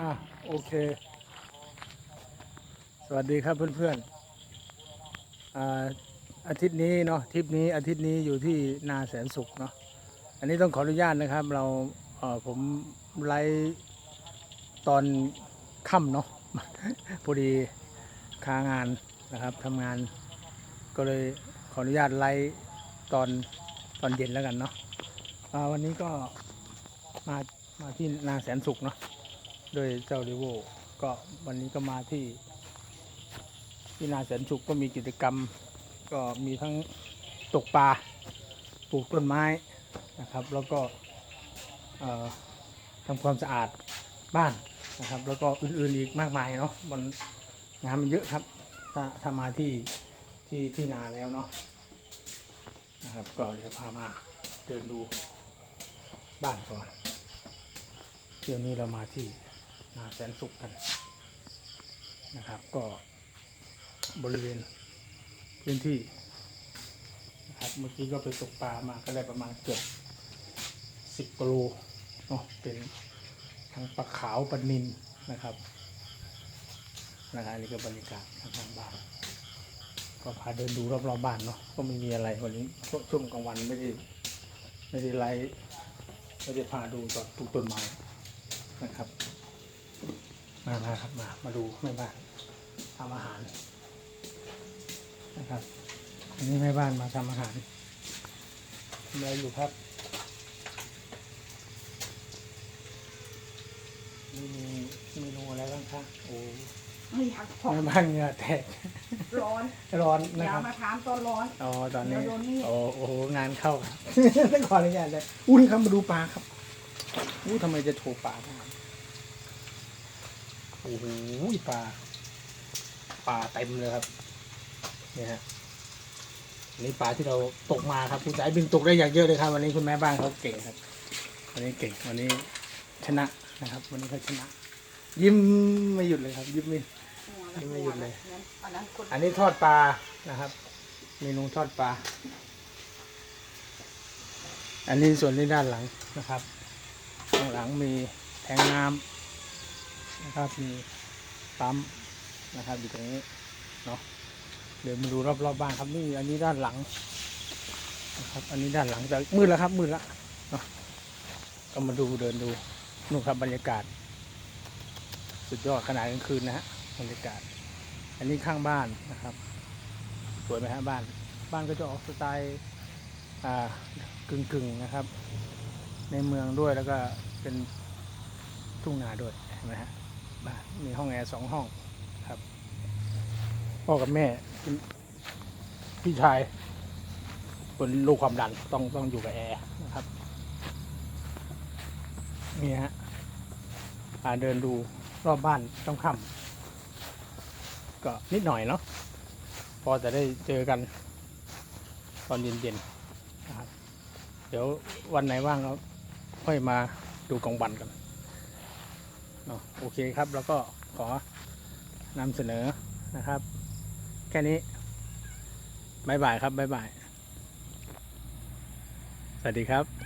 อะโอเค สวัสดีครับเพื่อนๆอ่าอาทิตย์นี้เนาะทริปนี้อาทิตย์นี้อยู่ที่นาแสนสุขเนาะอันนี้ต้องขออนุญาตนะครับ เราเออผมไลฟ์ตอนค่ำเนาะ พอดีค้างานนะครับทำงานก็เลยขออนุญาตไลฟ์ตอนตอนเย็นแล้วกันเนาะอ่าวันนี้ก็มามาที่นาแสนสุขเนาะ โดยเจ้าริโวก็วันนี้ก็มาที่ที่นาแสนสุขก็มีกิจกรรม ก็มีทั้งตกปลาปลูกต้นไม้นะครับ แล้วก็ทำความสะอาดบ้านนะครับ แล้วก็อื่นๆอีกมากมายเนาะมันงานมันเยอะครับ ถ้าถ้ามาที่ที่ที่นาแล้วเนาะนะครับก็เดี๋ยวพามาเดินดูบ้านก่อนเที่ยวนี้เรามาที่ นาแสนสุขกันนะครับ ก็บริเวณพื้นที่นะครับเมื่อกี้ก็ไปตกปลามาก็ได้ประมาณเกือบสิบกิโลเนาะเป็นทั้งปลาขาวปลานินนะครับนะครับนี่ก็บรรยากาศทางบ้านก็พาเดินดูรอบๆบ้านเนาะก็ไม่มีอะไรวันนี้ช่วงช่วงกลางวันไม่ได้ไม่ได้ไลฟ์ไม่ได้พาดูตอนปลูกต้นไม้นะครับ มามาครับมามาดูแม่บ้านทำอาหารนะครับอันนี้แม่บ้านมาทำอาหารทำอะไรอยู่ครับนี่มีเมนูอะไรบ้างคะโอ้ไม่อยากพอแม่บ้านเหงื่อแตกร้อนร้อนอนะย่าครับมาถามตอนร้อน อ๋อตอนนี้เดี๋ยวโดนนี่โอ้โอ้โหงานเข้าครับต้องขออนุญาตเลยอู้นี่ครับมาดูปลาครับอู้ทำไมจะโชว์ปลาได้ โอ้โหปลาปลาเต็มเลยครับเนี่ยฮะนี่ปลาที่เราตกมาครับคุณสายบินตกได้อย่างเยอะเลยครับ วันนี้คุณแม่บ้านเขาเก่งครับ วันนี้เก่งวันนี้ชนะนะครับ วันนี้เขาชนะ ยิ้มไม่หยุดเลยครับ ยิ้มไม่ยังไม่หยุดเลยอันนั้นคนอันนี้ทอดปลานะครับเมนูทอดปลาอันนี้ส่วนที่ด้านหลังนะครับข้างหลังมีแทงน้ำ นะครับ มีปั๊มนะครับอยู่ตรงนี้เนาะเดี๋ยวมาดูรอบๆบบ้านครับนี่อันนี้ด้านหลังนะครับ อันนี้ด้านหลังแต่มืดแล้วครับมืดแล้วเนาะก็มาดูเดินดูนู่นครับบรรยากาศ สุดยอดขนาดกลางคืนนะฮะบรรยากาศ อันนี้ข้างบ้านนะครับสวยไหมฮะบ้าน บ้านก็จะออกสไตล์อ่ากึ่งกึ่งๆนะครับ ในเมืองด้วยแล้วก็เป็นทุ่งนาด้วยเห็นไหมฮะ มีห้องแอร์สองห้องครับ พ่อกับแม่ พี่ชายเป็นลูกความดันต้องต้องอยู่กับแอร์นะครับนี่ฮะพาเดินดูรอบบ้านต้องค่ำก็นิดหน่อยเนาะพอจะได้เจอกันตอนเย็นๆนะครับ เดี๋ยววันไหนว่างก็ค่อยมาดูกลางวันกัน เนาะโอเคครับ แล้วก็ขอนำเสนอนะครับ แค่นี้บายบายครับบายบาย สวัสดีครับ